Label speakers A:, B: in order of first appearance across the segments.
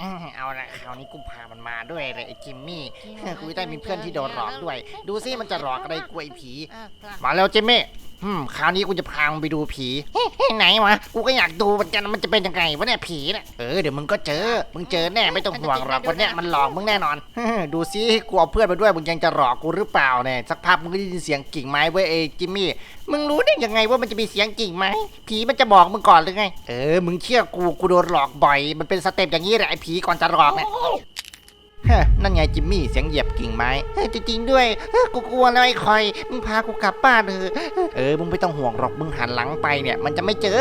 A: อืมเอาละคราวนี้กูพามันมาด้วยเลยไอ้จิมมี่เออกูจะได้มีเพื่อนที่โดนหลอกด้วย ดูซิมันจะหลอกอะไรกูไอ้ผี มาแล้วจิมมี่ อืมคราวนี้กูจะพามึงไปดูผีเฮ้ยไหนวะ กูก็อยากดูเหมือนกันมันจะเป็นยังไงวะเนี่ยผีน่ะเออเดี๋ยวมึงก็เจอ มึงเจอแน่ไม่ต้องห่วงหรอกวันเนี้ยมันหลอกมึงแน่นอน ดูซิกูเอาเพื่อนมาด้วยมึงยังจะหลอกกูหรือเปล่าเนี่ยสักพักมึงก็ได้ยินเสียงกิ่งไม้เว้ยไอ้จิมมี่ มึงรู้ได้ยังไงว่ามันจะมีเสียงกิ่งไหมผีมันจะบอกมึงก่อนหรือไง เออ มึงเชื่อกูกูโดนหลอกบ่อย มันเป็นสเต็ปอย่างนี้แหละไอ้ผีก่อนจะหลอกเนี่ย ฮะนั่นไงจิมมี่เสียงเหยียบกิ่งไม้เฮ้จริงๆด้วยเฮ้กูกลัวแล้วไอ้คอย มึงพากูกลับบ้านเถอะเออ มึงไม่ต้องห่วงหรอก มึงหันหลังไปเนี่ย มันจะไม่เจอ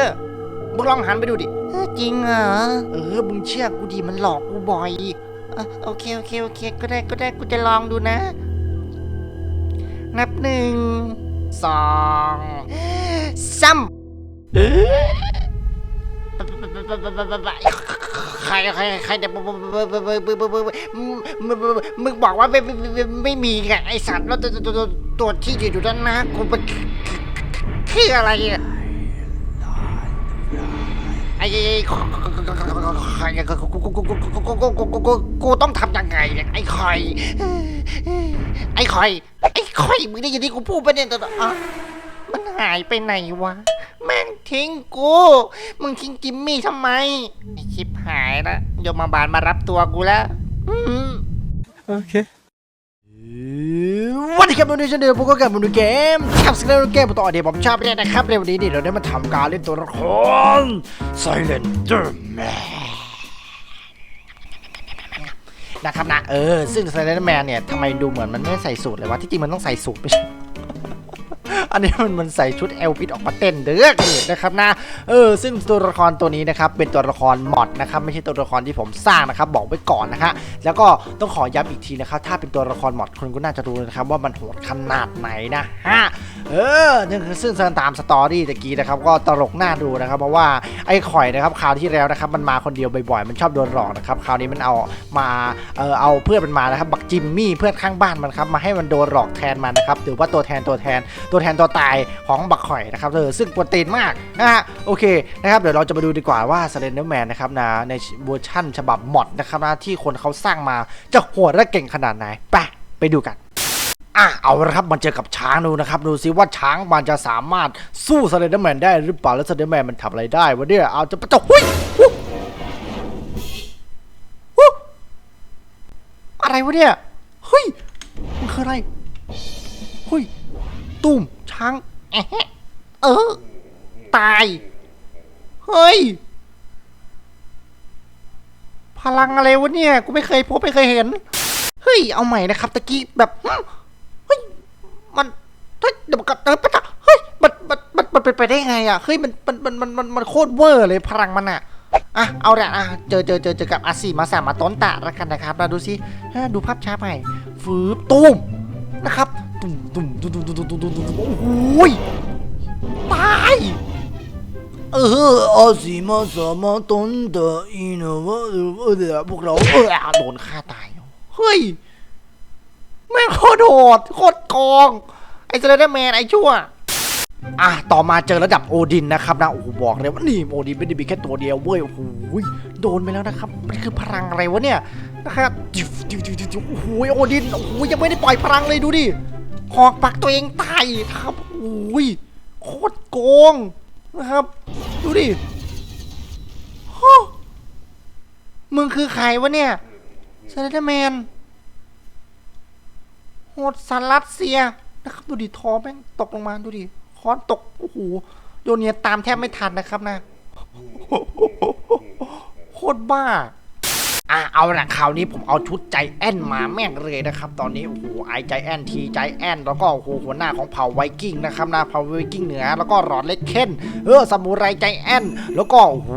A: มึงลองหันไปดูดิเออจริงเหรอ เออ มึงเชื่อกูดิ มันหลอกกูบ่อยอะโอเค โอเค โอเค ก็ได้ ก็ได้ กูจะลองดูนะ นับหนึ่ง สองซ้ำ ใครใครใครแต่มึงบอกว่าไม่ไม่มีไงไอสัตว์แล้วตัวตัวที่อยู่ด้านหน้ากูเป็นคืออะไรอะไอ้ใครกูต้องทำยังไงเนี่ยไอ้คอยไอ้คอยไอ้คอยมึงได้ยินที่กูพูดไปเนี่ยตอนมันหายไปไหนวะ แม่งทิ้งกู มึงทิ้งจิมมี่ทำไมไอชิบหายละโยมมาบาลมารับตัวกูแล้วอืม
B: โอเค
C: วันนี้ครับวันนี้ฉันเดินพวกก็กลับมาดูเกมครับสเกลเกมต่อเดี๋ยวผมชอบเล่นนะครับในวันนี้นี่เราได้มาทำการเล่นตัวละคร Silenter Man นะครับนะเออ ซึ่ง Silenter Man เนี่ยทำไมดูเหมือนมันไม่ใส่สูทเลยวะที่จริงมันต้องใส่สูทไม่ใช่ อันนี้มันมันใส่ชุดเอลพิทออกมาเต้นเด้อนี่นะครับนะเออซึ่งตัวละครตัวนี้นะครับเป็นตัวละครมอดนะครับไม่ใช่ตัวละครที่ผมสร้างนะครับบอกไว้ก่อนนะฮะแล้วก็ต้องขอย้ำอีกทีนะครับถ้าเป็นตัวละครมอดคนก็น่าจะรู้นะครับว่ามันโหดขนาดไหนนะฮะเออนี่คือซึ่งตามสตอรี่ตะกี้นะครับก็ตลกน่าดูนะครับเพราะว่าไอ้ข่อยนะครับคราวที่แล้วนะครับมันมาคนเดียวบ่อยๆมันชอบโดนหลอกนะครับคราวนี้มันเอามาเออเอาเพื่อนมันมานะครับบักจิมมี่เพื่อนข้างบ้านมันครับมาให้มันโดนหลอกแทนมันนะครับหรือว่าตัวแทนตัวแทนตัวแทนตัวตายของบักข่อยนะครับเออซึ่งปวดตีนมากนะฮะโอเคนะครับเดี๋ยวเราจะมาดูดีกว่าว่า Slender Man นนะครับนะในเวอร์ชั่นฉบับมอดนะครับนะที่คนเขาสร้างมาจะโหดและเก่งขนาดไหนไปไปดูกันอะเอาละครับมันเจอกับช้างดูนะครับดูซิว่าช้างมันจะสามารถสู้ Slender Man ได้หรือเปล่าแล้ว Slender Man มันทำอะไรได้วะเนี่ยเอาจะจะหุยหุ้ยหุ้ยอะไรวะเนี่ยเฮ้ยมันคืออะไรเฮ้ยตุ้ม ช้างแอะแฮะเออ ตาย เฮ้ย พลังอะไรวะเนี่ย กูไม่เคยพบไม่เคยเห็น เฮ้ย เอาใหม่นะครับตะกี้แบบ เฮ้ย มันเฮ้ยเดี๋ยวมันก็เออปะตะเฮ้ย มัน มัน มัน มันเป็นไปได้ไงอะ เฮ้ย มัน มัน มัน มัน มันโคตรเวอร์เลยพลังมันอะอะ เอาละอะ เจอเจอเจอเจอกับอาซีมาสามาต้นตะแล้วกันนะครับเราดูสิฮะดูภาพช้าไปฟืบตุ้มนะครับ ตุ้มตุ้มตุ้มตุ้มตุ้มตุ้มตุ้มตุ้มตุ้มโอ้โหยตายเอออาซีมาสามาต้นตะอีโนวะเออพวกเราเออโดนฆ่าตายเฮ้ยแม่งโคตรโหดโคตรกอง ไอ้เซเลนแมนไอ้ชั่วอะต่อมาเจอระดับโอดินนะครับนะโอ้โหบอกเลยว่านี่โอดินไม่ได้มีแค่ตัวเดียวเว้ยโอ้โหโดนไปแล้วนะครับมันคือพลังอะไรวะเนี่ยนะครับจิวจิวจิวจิวโอ้โหโอดินโอ้โหยังไม่ได้ปล่อยพลังเลยดูดิ หอกปักตัวเองตายครับโอ้ยโคตรโกงนะครับ ดูดิฮะมึงคือใครวะเนี่ยเซเลนแมนโหดสันรัสเซียนะครับดูดิทอแม่งตกลงมาดูดิค้อนตกโอ้โหโยนเนียตามแทบไม่ทันนะครับนะโคตรบ้า อะเอาละคราวนี้ผมเอาชุดใจแอนมาแม่งเลยนะครับ ตอนนี้โอ้โหไอใจแอนทีใจแอนแล้วก็โอ้โหหัวหน้าของเผ่าไวกิ้งนะครับนะเผ่าไวกิ้งเหนือแล้วก็หลอดเล็กเคนเออซามูไรใจแอนแล้วก็โอ้โห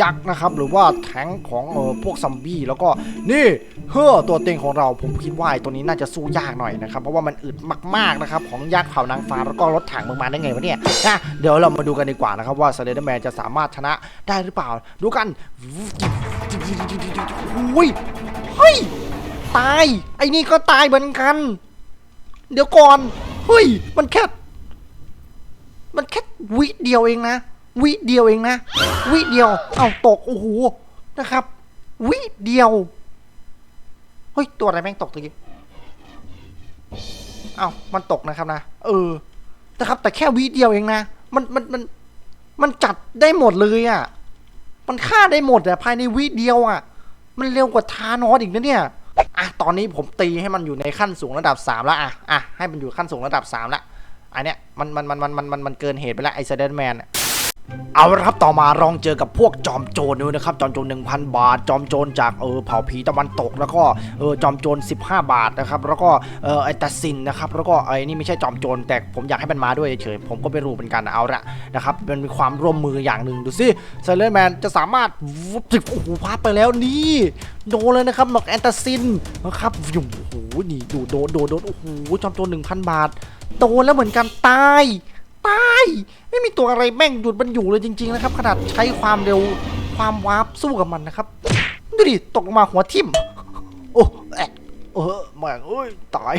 C: ยักษ์นะครับ หรือว่าแทงของเออพวกซัมบี้แล้วก็นี่เฮ้อตัวเต็งของเราผมคิดว่าตัวนี้น่าจะสู้ยากหน่อยนะครับ เพราะว่ามันอึดมากๆนะครับของยักษ์เผ่านางฟ้าแล้วก็รถถังมึงมาได้ไงวะเนี่ยนะเดี๋ยวเรามาดูกันดีกว่านะครับว่าสเลเดอร์แมนจะสามารถชนะได้หรือเปล่า ดูกันอุ้ยเฮ้ย ตาย ไอ้นี่ก็ตายเหมือนกัน เดี๋ยวก่อน เฮ้ย มันแค่ มันแค่วิเดียวเองนะ วิเดียวเองนะ วิเดียว เอาตก โอ้โห นะครับ วิเดียว เฮ้ย ตัวอะไรแม่งตกตะกี้ เอ้ามันตกนะครับนะ เออ นะครับ แต่แค่วิเดียวเองนะ มัน มัน มัน มันจัดได้หมดเลยอะ่ะ มันฆ่าได้หมดอะภายในวิเดียวอะ่ะ มันเร็วกว่าทานอสอีกนะเนี่ยอะตอนนี้ผมตีให้มันอยู่ในขั้นสูงระดับ 3 แล้วอะอะให้มันอยู่ขั้นสูงระดับ3แล้วอันเนี้ยมันมันมันมันมันมันเกินเหตุไปแล้วไอ้เซเดนแมนเเอาละครับต่อมาลองเจอกับพวกจอมโจรด้วยนะครับจอมโจร1,000 บาท จอมโจรจากเออเผ่าผีตะวันตก แล้วก็เออจอมโจร15 บาทนะครับแล้วก็เออไอตัสินนะครับแล้วก็ไอ้นี่ไม่ใช่จอมโจรแต่ผมอยากให้มันมาด้วยเฉยผมก็ไม่รู้เป็นการเอาละนะครับมันมีความร่วมมืออย่างหนึ่งดูสิไซเลนแมนจะสามารถวุบจิบโอ้โหพาไปแล้วนี่โดนเลยนะครับหนอกแอนตาซินนะครับยุ่งโอ้โหนี่ดูโดนโดนโดนโอ้โหจอมโจร1,000 บาทโดนแล้วเหมือนกันตายายไม่มีตัวอะไรแม่งหยุดมันอยู่เลยจริง ๆ นะครับ ขนาดใช้ความเร็วความวาร์ปสู้กับมันนะครับดูดิตกลงมาหัวทิ่ม โอ้แอะเออแม่งเอ้ยตาย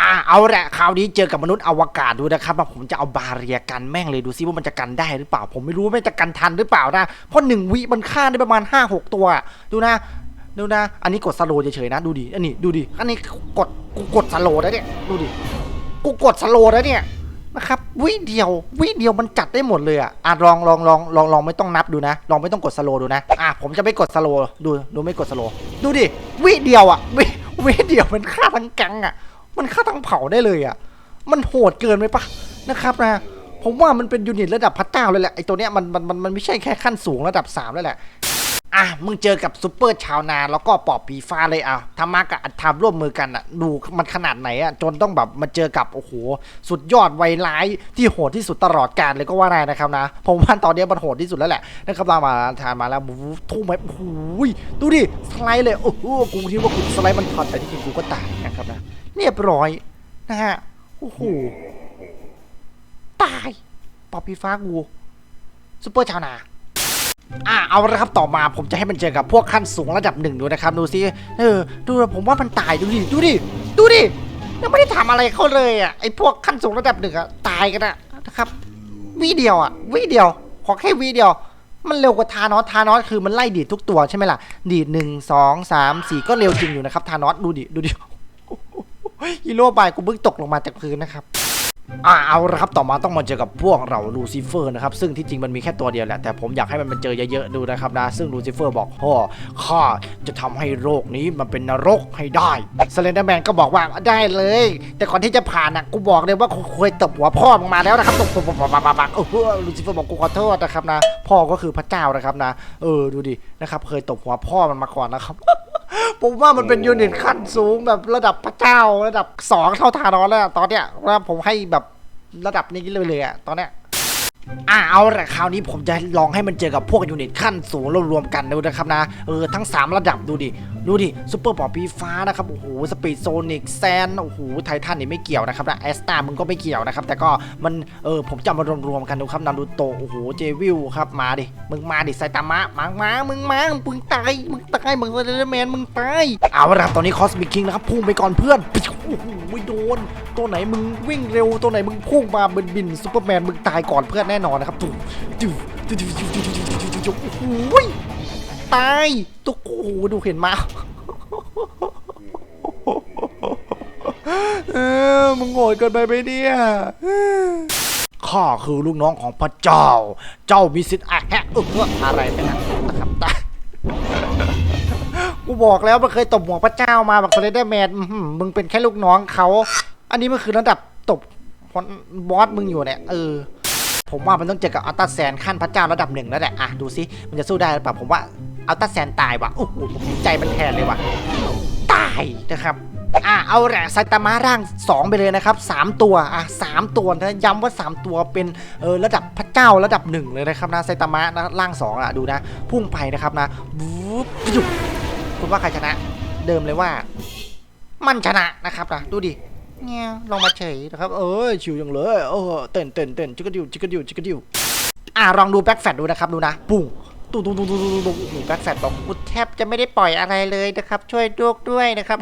C: อ่าเอาแหละคราวนี้เจอกับมนุษย์อวกาศดูนะครับว่าผมจะเอาบาเรียกันแม่งเลยดูซิว่ามันจะกันได้หรือเปล่า ผมไม่รู้ว่ามันจะกันทันหรือเปล่านะเพราะหนึ่งวิมันฆ่าได้ประมาณ 5 6 ตัว ดูนะ ดูนะ อันนี้กดสโลเฉยๆนะ ดูดิอันนี้ดูดิอันนี้กดกดสโลว์แล้วเนี่ยดูดิ กูกดสโลว์แล้วเนี่ยนะครับวิเดียววิเดียวมันจัดได้หมดเลยอะอะลองลองลองลองลองไม่ต้องนับดูนะ ลองไม่ต้องกดสโลว์ดูนะอะผมจะไม่กดสโลว์ดูดูไม่กดสโลว์ดูดิวิเดียวอะวิวิเดียวมันฆ่าทั้งแก๊งอะ มันฆ่าทั้งเผ่าได้เลยอะ มันโหดเกินไปปะนะครับนะผมว่ามันเป็นยูนิตระดับพระเจ้าเลยแหละไอตัวเนี้ยมันมันมันมันไม่ใช่แค่ขั้นสูงระดับ3แล้วแหละ อะมึงเจอกับซูเปอร์ชาวนาแล้วก็ปอบปีฟ้าเลยอะธรรมะกับอัตธรรมร่วมมือกันอะดูมันขนาดไหนอะจนต้องแบบมาเจอกับโอ้โหสุดยอดไวร้ายที่โหดที่สุดตลอดกาลเลยก็ว่าได้นะครับนะผมว่าตอนนี้มันโหดที่สุดแล้วแหละนะครับเรามาทานมาแล้วทุ่มไปโอ้โหดูดิสไลด์เลยโอ้โหกูคิดว่ากูสไลด์มันพอดแต่ที่จริงกูก็ตายนะครับนะเรียบร้อยนะฮะโอ้โหตายปอบปีฟ้ากูซูเปอร์ชาวนา อะเอาละครับต่อมาผมจะให้มันเจอกับพวกขั้นสูงระดับหนึ่งดูนะครับดูซิเออดูผมว่ามันตายดูดิดูดิดูดิยังไม่ได้ทำอะไรเขาเลยอะไอพวกขั้นสูงระดับหนึ่งอะตายกันอะนะครับวีเดียวอะวีเดียวขอแค่วีเดียว มันเร็วกว่าทานอสทานอสคือมันไล่ดีดทุกตัวใช่ไหมล่ะดีดหนึ่งสองสามสี่ก็เร็วจริงอยู่นะครับทานอสดูดิดูดิฮีโร่บายกูเพิ่งตกลงมาจากพื้นนะครับ อ่าเอาละครับต่อมาต้องมาเจอกับพวกเราลูซิเฟอร์นะครับซึ่งที่จริงมันมีแค่ตัวเดียวแหละแต่ผมอยากให้มันมาเจอเยอะๆดูนะครับนะซึ่งลูซิเฟอร์บอกพ่อข้าจะทำให้โลกนี้มันเป็นนรกให้ได้สเลนเดอร์แมนก็บอกว่าได้เลย แต่ก่อนที่จะผ่านอะกูบอกเลยว่าเคยตบหัวพ่อมึงมาแล้วนะครับตบตบตบตบตบโอ้โหลูซิเฟอร์บอกกูขอโทษนะครับนะ พ่อก็คือพระเจ้านะครับนะ เออดูดินะครับเคยตบหัวพ่อมันมาก่อนนะครับ ผมว่ามันเป็นยูนิตขั้นสูงแบบระดับพระเจ้าระดับสองเท่าทานอสแล้วตอนเนี้ยว่าผมให้แบบระดับนี้เลยเลยอะตอนเนี้ย อ่าเอาละคราวนี้ผมจะลองให้มันเจอกับพวกยูนิตขั้นสูงแล้วรวมกันดูนะครับนะ เออทั้ง 3 ระดับดูดิ ดูดิซูเปอร์ปอปีฟ้านะครับ โอ้โห สปีดโซนิกแซน โอ้โห ไททันนี่ไม่เกี่ยวนะครับนะแอสตามึงก็ไม่เกี่ยวนะครับ แต่ก็มัน เออ ผมจะมารวมๆกันดูครับนารูโตะโอ้โห เจวิลครับ มาดิ มึงมาดิไซตามะมามา มึงมา มึงตาย มึงตาย มึงเดอร์แมน มึงตาย เอาละครับตอนนี้คอสมิคคิงนะครับพุ่งไปก่อนเพื่อน โอ้โหไม่โดน ตัวไหนมึงวิ่งเร็ว ตัวไหนมึงพุ่งมาบินบินซูเปอร์แมนมึงตายก่อนเพื่อนแน่นอนนะครับจู่จู่จู่จู่จู่จู่จู่จู่จู่โอ้โหตายตัวโอ้โหดูเห็นมาเออมึงโง่เกินไปไหมเนี่ยข้าคือลูกน้องของพระเจ้า เจ้ามีสิทธิ์อะแฮะเอออะไรไปนะนะครับตา กูบอกแล้วมันเคยตบหัวพระเจ้ามาแบบสเลเดอร์แมนมึงเป็นแค่ลูกน้องเขา อันนี้มันคือระดับตบบอสมึงอยู่เนี่ยเออผมว่ามันต้องเจอกับอัลตาแซนขั้นพระเจ้าระดับหนึ่งแล้วแหละอะดูซิมันจะสู้ได้หรือเปล่าผมว่าอัลตาแซนตายว่ะโอ้โหผมใจมันแทนเลยว่ะตายนะครับอะเอาแหละไซตามะร่าง 2 ไปเลยนะครับ 3 ตัวอะสามตัวนะย้ำว่า 3 ตัวเป็นเออระดับพระเจ้าระดับหนึ่งเลยนะครับนะไซตามะนะร่าง2อะดูนะ พุ่งไปนะครับนะบู๊บจุ๊บ คุณว่าใครชนะ เดิมเลยว่า มันชนะนะครับนะดูดิเนี่ยลองมาเฉยนะครับ เออชิวอย่างเลยเออเต้นเต้นเต้นจิกกระดิวจิกกระดิวจิกกระดิวอ่าลองดูแบ็คแฟตดูนะครับดูนะปุ้งตุ้งตุ้งตุ้งตุ้งตุ้งตุ้งแบ็คแฟตบอกกูแทบจะไม่ได้ปล่อยอะไรเลยนะครับ ช่วยดูกด้วยนะครับ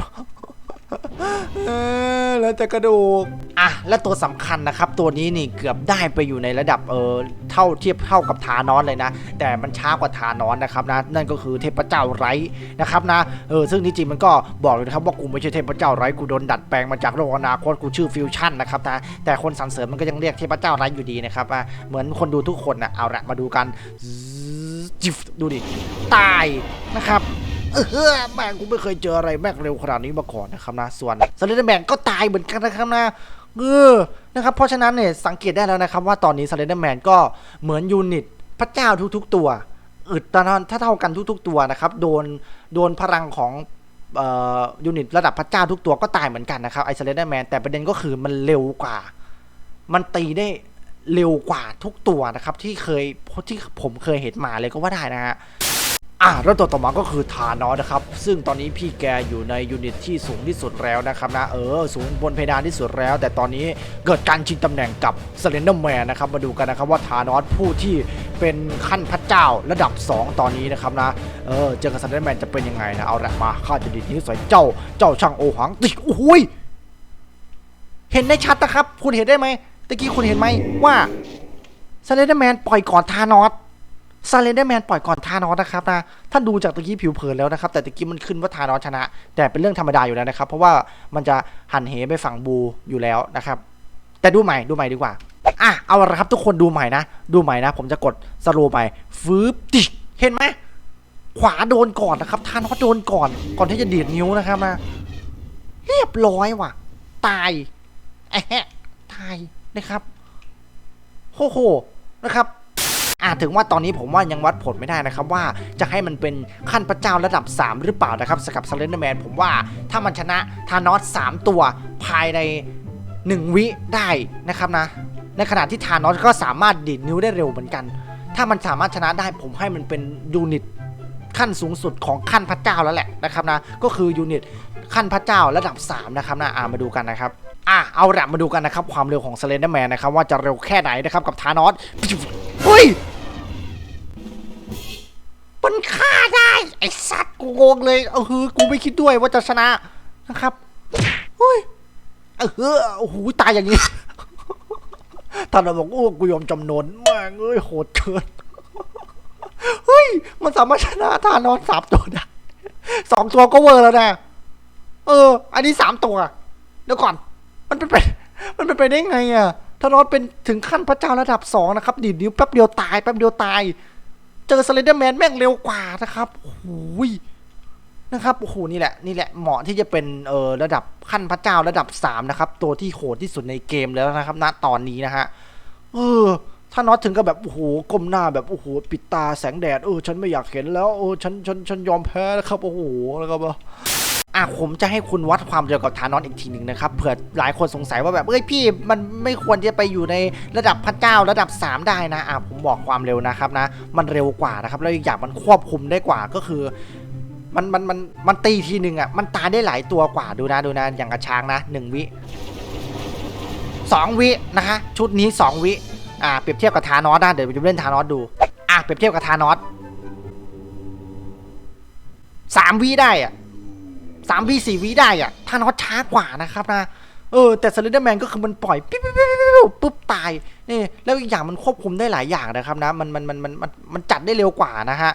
C: แล้วแต่กระดูก อะ และตัวสำคัญนะครับ ตัวนี้นี่เกือบได้ไปอยู่ในระดับเออเท่าเทียบเท่ากับทานอสเลยนะ แต่มันช้ากว่าทานอสนะครับนะ นั่นก็คือเทพเจ้าไร้นะครับนะ เออ ซึ่งที่จริงมันก็บอกเลยนะครับว่ากูไม่ใช่เทพเจ้าไร้กูโดนดัดแปลงมาจากโลกอนาคตกูชื่อฟิวชั่นนะครับนะ แต่คนสรรเสริญมันก็ยังเรียกเทพเจ้าไร้อยู่ดีนะครับอะเหมือนคนดูทุกคนนะเอาละมาดูกันจิฟดูดิ ตายนะครับ เออแม่งกูไม่เคยเจออะไรแม่งเร็วขนาดนี้มาก่อนนะครับนะส่วนสเลนเดอร์แมนก็ตายเหมือนกันนะครับนะเออนะครับเพราะฉะนั้นเนี่ยสังเกตได้แล้วนะครับว่าตอนนี้สเลนเดอร์แมนก็เหมือนยูนิตพระเจ้าทุกๆตัวอึดตอนถ้าเท่ากันทุก ๆ ตัวนะครับโดนโดนพลังของยูนิตระดับพระเจ้าทุกตัวก็ตายเหมือนกันนะครับไอสเลนเดอร์แมนแต่ประเด็นก็คือมันเร็วกว่า มันตีได้เร็วกว่าทุกตัวนะครับ ที่เคยที่ผมเคยเห็นมาเลยก็ว่าได้นะฮะ อะแล้วตัวต่อมาก็คือทานอสนะครับ ซึ่งตอนนี้พี่แกอยู่ในยูนิตที่สูงที่สุดแล้วนะครับนะเออสูงบนเพดานที่สุดแล้ว แต่ตอนนี้เกิดการชิงตำแหน่งกับเซเลนเดอร์แมนนะครับมาดูกันนะครับว่าทานอสผู้ที่เป็นขั้นพระเจ้าระดับ 2 ตอนนี้นะครับนะเออเจอกับเซเลนเดอร์แมนจะเป็นยังไงนะเอาละมาข้าจะดีดนิ้วใส่เจ้าเจ้าช่างโอหังติโอ้ยเห็นได้ชัดนะครับ คุณเห็นได้ไหมตะกี้คุณเห็นไหมว่าเซเลนเดอร์แมนปล่อยก่อนทานอส ซาเลนเดอร์แมนปล่อยก่อนทานอสนะครับนะถ้าดูจากตะกี้ผิวเผินแล้วนะครับ แต่ตะกี้มันขึ้นว่าทานอสชนะ แต่เป็นเรื่องธรรมดาอยู่แล้วนะครับ เพราะว่ามันจะหันเหไปฝั่งบูอยู่แล้วนะครับ แต่ดูใหม่ดูใหม่ดีกว่าอะเอาละครับทุกคนดูใหม่นะ ดูใหม่นะ ผมจะกดสโลว์ไปฟืบติเห็นไหมขวาโดนก่อนนะครับทานอสโดนก่อนก่อนที่จะเดียดนิ้วนะครับนะเรียบร้อยว่ะ ตายแอะแฮะตายนะครับโอ้โหนะครับ อ่าถึงว่าตอนนี้ผมว่ายังวัดผลไม่ได้นะครับว่าจะให้มันเป็นขั้นพระเจ้าระดับ 3 หรือเปล่านะครับสกับซเลนเดอร์แมนผมว่าถ้ามันชนะทานอส3ตัวภายใน 1 วิได้นะครับนะ ในขณะที่ทานอสก็สามารถดีดนิ้วได้เร็วเหมือนกัน ถ้ามันสามารถชนะได้ผมให้มันเป็นยูนิตขั้นสูงสุดของขั้นพระเจ้าแล้วแหละนะครับนะก็คือยูนิตขั้นพระเจ้าระดับ 3 นะครับนะอ่ามาดูกันนะครับอะเอาละมาดูกันนะครับ ความเร็วของ s ซเลนเดอร์แมนนะครับ ว่าจะเร็วแค่ไหนนะครับ กับทานอสเฮ้ย มันฆ่าได้ ไอ้สัตว์กูงงเลย เออคือกูไม่คิดด้วยว่าจะชนะนะครับเฮ้ยเออโอ้โหตายอย่างนี้ท่านบอกโอ้กูยอมจำนนแม่งเอ้ยโหดเกินเฮ้ย มันสามารถชนะทานอสสามตัวได้สองตัวก็เวอร์แล้วนะเออ อันนี้สามตัวเดี๋ยวก่อน มันเป็นไปมันเป็นไปได้ไงอะทานอสเป็นถึงขั้นพระเจ้าระดับสองนะครับดีดนิ้วแป๊บเดียวตายแป๊บเดียวตาย เจอสไลเดอร์แมนแม่งเร็วกว่านะครับโอ้ยนะครับโอ้โหนี่แหละนี่แหละเหมาะที่จะเป็นเออระดับขั้นพระเจ้าระดับ 3 นะครับ ตัวที่โหดที่สุดในเกมแล้วนะครับณตอนนี้นะฮะเออ ถ้าน็อตถึงก็แบบโอ้โหก้มหน้าแบบโอ้โหปิดตาแสงแดดเออฉันไม่อยากเห็นแล้วเออฉันฉันฉันยอมแพ้แล้วครับโอ้โหแล้วก็แบบ อะผมจะให้คุณวัดความเร็วกับทานอสอีกทีหนึ่งนะครับเผื่อหลายคนสงสัยว่าแบบเอ้ยพี่มันไม่ควรจะไปอยู่ในระดับพระเจ้าระดับ 3 ได้นะอะผมบอกความเร็วนะครับนะ มันเร็วกว่านะครับแล้วอีกอย่างมันควบคุมได้กว่าก็คือมันมันมันมันตีทีหนึ่งอะมันตายได้หลายตัวกว่าดูนะดูนะอย่างกระช้างนะหนึ่งวิสองวินะคะ ชุดนี้สองวิอ่าเปรียบเทียบกับทานอสนะเดี๋ยวจะเล่นทานอสดูอะเปรียบเทียบกับทานอสสามวิได้อะ สามวีสี่วีได้อะถ้านอตช้ากว่านะครับนะเออแต่สลิดเดอร์แมนก็คือมันปล่อยปิ๊บปิ๊บปิ๊บปิ๊บปุ๊บตายนี่แล้วอีกอย่างมันควบคุมได้หลายอย่างนะครับนะมันมันมันมันมันจัดได้เร็วกว่านะฮะ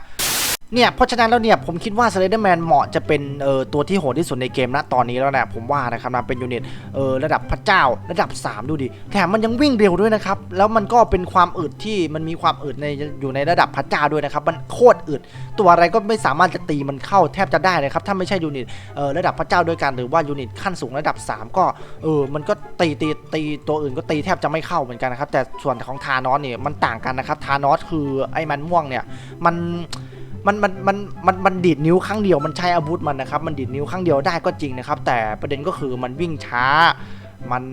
C: เนี่ยเพราะฉะนั้นแล้วเนี่ยผมคิดว่า s ไ i เดอร์แมนเหมาะจะเป็นเอ่อตัวที่โหดที่สุดในเกมณตอนนี้แล้วนะผมว่านะครับนะเป็นยูนิตเอ่อระดับพระเจ้าระดับ 3 ดูดิแถมมันยังวิ่งเร็วด้วยนะครับแล้วมันก็เป็นความอึดที่มันมีความอึดในอยู่ในระดับพระเจ้าด้วยนะครับมันโคตรอึดตัวอะไรก็ไม่สามารถจะตีมันเข้าแทบจะได้นะครับถ้าไม่ใช่ยูนิตเอ่อระดับพระเจ้าด้วยกันหรือว่ายูนิตขั้นสูงระดับ 3 ก็เออมันก็ตีตีตีตัวอื่นก็ตีแทบจะไม่เข้าเหมือนกันนะครับแต่ส่วนของทานอสเนี่ยมันต่างกันนะครับทานอสคือไอ้มันม่วงเนี่ยมัน มันมันมันมันมันดีดนิ้วข้างเดียวมันใช้อาวุธมันนะครับมันดีดนิ้วข้างเดียวได้ก็จริงนะครับ แต่ประเด็นก็คือมันวิ่งช้า มัน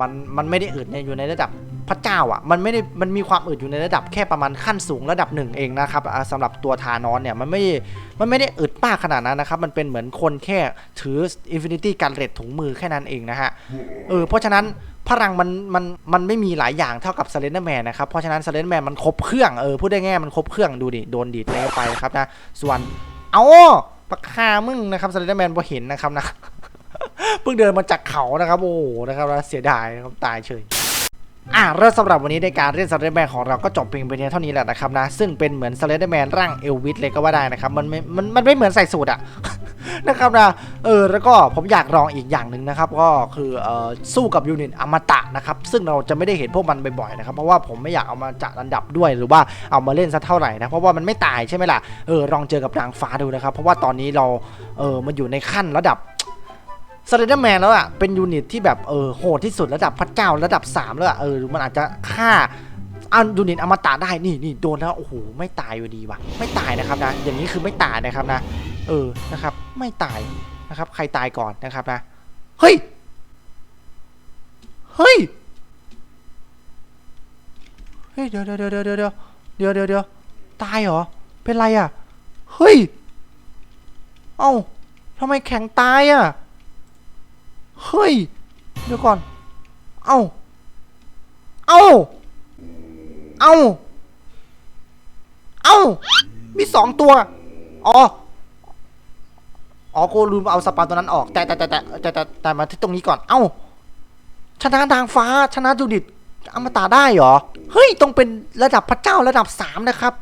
C: มันมันไม่ได้อึดในอยู่ในระดับ พระเจ้าอะมันไม่ได้มันมีความอึดอยู่ในระดับแค่ประมาณขั้นสูงระดับหนึ่งเองนะครับอ่าสำหรับตัวทานอสเนี่ยมันไม่มันไม่ได้อึดมาขนาดนั้นนะครับมันเป็นเหมือนคนแค่ถืออินฟินิตี้การเรดถุงมือแค่นั้นเองนะฮะเออเพราะฉะนั้นพลังมันมันมันไม่มีหลายอย่างเท่ากับสเลนเดอร์แมนนะครับ เพราะฉะนั้นสเลนเดอร์แมนมันครบเครื่องเออพูดได้ง่ายมันครบเครื่องดูดิโดนดีดเล้วไปครับนะ ส่วนเอาปากคามึงนะครับสเลนเดอร์แมนพอเห็นนะครับนะเพิ่งเดินมาจากเขานะครับโอ้โหนะครับเสียดายนะครับตายเฉย อะเริ่มสำหรับวันนี้ในการเล่นสเลดแมนของเราก็จบเพียงไปเพียงเท่านี้แหละนะครับนะ ซึ่งเป็นเหมือนสเลดแมนร่างเอลวิสเลยก็ว่าได้นะครับ มันไม่มันมันไม่เหมือนใส่สูตรอะนะครับนะเออแล้วก็ผมอยากลองอีกอย่างหนึ่งนะครับก็คือเอ่อสู้กับยูนิตอมตะนะครับซึ่งเราจะไม่ได้เห็นพวกมันบ่อยๆนะครับเพราะว่าผมไม่อยากเอามาจัดอันดับด้วยหรือว่าเอามาเล่นสักเท่าไหร่นะเพราะว่ามันไม่ตายใช่ไหมล่ะเออลองเจอกับนางฟ้าดูนะครับเพราะว่าตอนนี้เราเออมันอยู่ในขั้นระดับ สเลเดอร์แมนแล้วอะเป็นยูนิตที่แบบเออโหดที่สุดระดับพระเจ้าระดับ 3 แล้วอะเออมันอาจจะฆ่าอันยูนิตอมตะได้นี่นี่โดนแล้วโอ้โหไม่ตายอยู่ดีว่ะ ไม่ตายนะครับนะ อย่างนี้คือไม่ตายนะครับนะ เออนะครับ ไม่ตายนะครับ ใครตายก่อนนะครับนะเฮ้ยเฮ้ยเฮ้ยเดี๋ยวเดี๋ยวเดี๋ยวเดี๋ยวเดี๋ยวเดี๋ยวเดี๋ยวเดี๋ยวตายเหรอเป็นไรอะเฮ้ยเอ้าทำไมแข็งตายอะ เฮ้ย เดี๋ยวก่อน เอ้า เอ้า เอ้า เอ้า มีสองตัว อ๋อ อ๋อกูลืมเอาสปาตัวนั้นออก แต่แต่แต่แต่แต่แต่แต่มาที่ตรงนี้ก่อน เอ้า ชนะดางฟ้าชนะจูดิตอมตะได้เหรอ เฮ้ย ต้องเป็นระดับพระเจ้าระดับสามนะครับ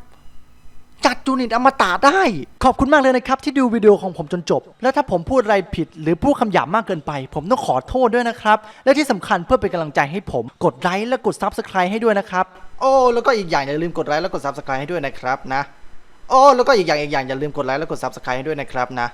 C: จัดจูนิตอมตะได้ ขอบคุณมากเลยนะครับ ที่ดูวิดีโอของผมจนจบ แล้วถ้าผมพูดอะไรผิด หรือพูดคำหยาบมากเกินไป ผมต้องขอโทษด้วยนะครับ และที่สำคัญเพื่อเป็นกำลังใจให้ผม กดไลค์และกด Subscribe ให้ด้วยนะครับ โอ้แล้วก็อีกอย่างอย่าลืมกดไลค์และกด Subscribe ให้ด้วยนะครับนะ โอ้แล้วก็อีกอย่างอีกอย่างอย่าลืมกดไลค์และกด Subscribe ให้ด้วยนะครับนะ